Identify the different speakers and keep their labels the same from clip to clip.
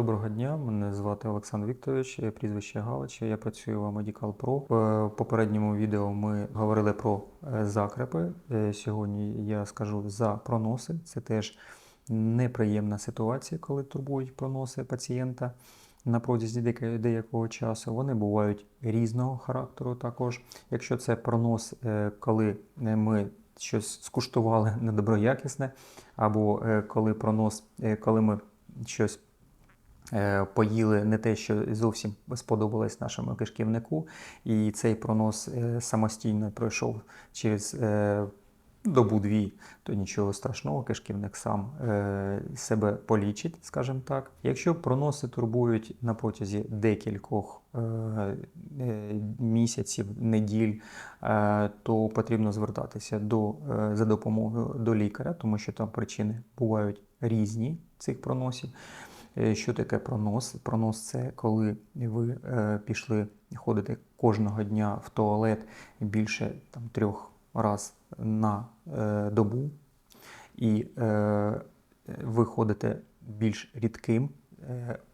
Speaker 1: Доброго дня, мене звати Олександр Вікторович, прізвище Галич, я працюю в Medical Pro. В попередньому відео ми говорили про е, закрепи. Е, Сьогодні я скажу за проноси. Це теж неприємна ситуація, коли турбують проноси пацієнта на протязі деякого часу. Вони бувають різного характеру також. Якщо це пронос, е, коли е, ми щось скуштували недоброякісне, або е, коли пронос, е, коли ми щось е, поїли не те, що зовсім сподобалось нашому кишківнику, і цей пронос е, самостійно пройшов через е, добу-дві, то нічого страшного, кишківник сам е, себе полічить, скажімо так. Якщо проноси турбують на протязі декількох е, е, місяців, неділь, е, то потрібно звертатися до, е, за допомогою до лікаря, тому що там причини бувають різні цих проносів. Е, Що таке пронос? Пронос це коли ви е, пішли ходити кожного дня в туалет більше там, трьох разів на е, добу, і ви ходите більш рідким.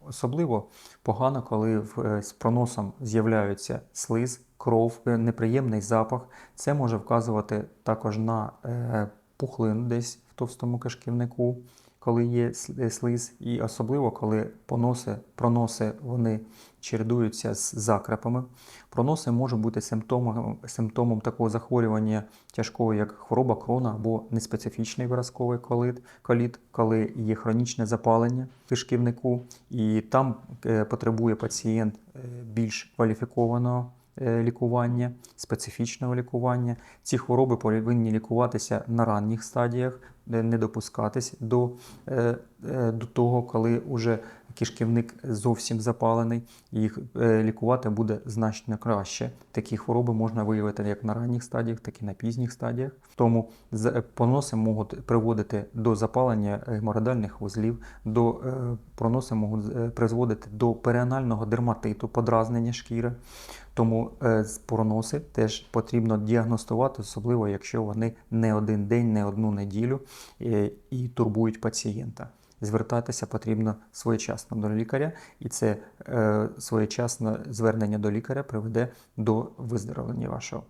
Speaker 1: Особливо погано, коли з проносом з'являються слиз, кров, неприємний запах. Це може вказувати також на пухлину десь в товстому кишківнику, коли є е, слиз, і особливо коли поноси, проноси вони чередуються з закрепами. Проноси можуть бути симптомом, симптомом такого захворювання тяжкого, як хвороба крона або неспецифічний виразковий колит, коліт, коли є хронічне запалення кишківнику, і там е, потребує пацієнт е, більш кваліфікованого лікування, специфічного лікування. Ці хвороби повинні лікуватися на ранніх стадіях, не допускатись до, е, е, до того, коли вже кишківник зовсім запалений, їх е, лікувати буде значно краще. Такі хвороби можна виявити як на ранніх стадіях, так і на пізніх стадіях. Тому е, поноси можуть приводити до запалення геморроїдальних вузлів, до е, проноси можуть е, призводити до періанального дерматиту, подразнення шкіри. Тому е, проноси теж потрібно діагностувати, особливо якщо вони не один день, не одну неділю е, і турбують пацієнта. Звертатися потрібно своєчасно до лікаря, і це е, своєчасне звернення до лікаря приведе до виздоровлення вашого.